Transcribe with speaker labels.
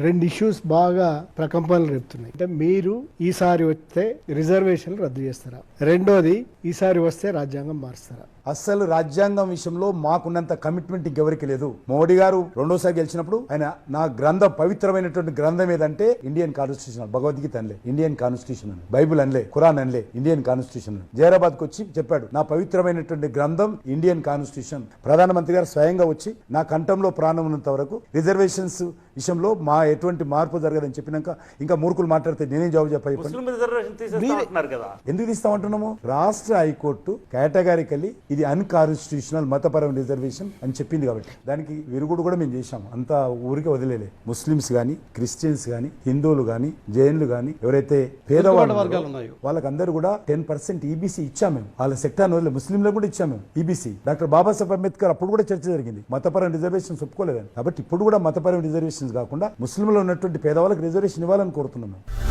Speaker 1: రెండు ఇష్యూస్ బాగా ప్రకంపనలు రేపుతున్నాయి. అంటే మీరు ఈసారి వస్తే రిజర్వేషన్లు రద్దు చేస్తారా? రెండోది ఈసారి వస్తే రాజ్యాంగం మారుస్తారా?
Speaker 2: అస్సలు రాజ్యాంగం విషయంలో మాకున్నంత కమిట్మెంట్ ఇంకెవరికి లేదు. మోడీ గారు రెండోసారి గెలిచినప్పుడు ఆయన నా గ్రంథం పవిత్రమైనటువంటి గ్రంథం ఏదంటే ఇండియన్ కాన్స్టిట్యూషన్ భగవద్గీత అనలే. ఇండియన్ కాన్స్టిట్యూషన్ అని బైబుల్ అనలే. ఖురాన్ అనలే. ఇండియన్ కాన్స్టిట్యూషన్ అని. జైరాబాద్కు వచ్చి చెప్పాడు నా పవిత్రమైనటువంటి గ్రంథం ఇండియన్ కాన్స్టిట్యూషన్ ప్రధానమంత్రి గారు స్వయంగా వచ్చి నా కంఠంలో ప్రాణం ఉన్నంత వరకు రిజర్వేషన్స్ విషయంలో మా ఎటువంటి మార్పు జరగదని చెప్పినాక ఇంకా మూర్ఖులు మాట్లాడితే నేనేం జవాబు చెప్పాలి
Speaker 3: ముస్లిం రిజర్వేషన్ తీసేస్తా అంటున్నారు కదా.
Speaker 2: ఎందుకు తీస్తామంటున్నాము రాష్ట్ర హైకోర్టు కేటగారికల్లీ ఇది అన్కాన్స్టిట్యూషనల్ మతపరమైన రిజర్వేషన్ అని చెప్పింది కాబట్టి. దానికి విరుగుడు కూడా మేము చేశాము. అంతా ఊరికే వదిలేలే. ముస్లిమ్స్ గాని క్రిస్టియన్స్ గాని హిందువులు గాని జైన్లు గాని ఎవరైతే పేదవాళ్ళు
Speaker 4: వర్గాలు ఉన్నాయో.
Speaker 2: వాళ్ళకందరూ కూడా టెన్ పర్సెంట్ ఈబీసీ ఇచ్చాము మేము. వాళ్ళ సెక్టార్ వదిలే ముస్లింలకు కూడా ఇచ్చాము మేము ఈబీసీ డాక్టర్ బాబాసాహెబ్ అంబేద్కర్ అప్పుడు కూడా చర్చ జరిగింది. మతపరమైన రిజర్వేషన్స్ ఒప్పుకోలేదని. కాబట్టి ఇప్పుడు కూడా మతపరమైన రిజర్వేషన్స్ కాకుండా ముస్లింలు ఉన్నటువంటి పేదవాళ్ళకి రిజర్వేషన్ ఇవ్వాలని కోరుతున్నాం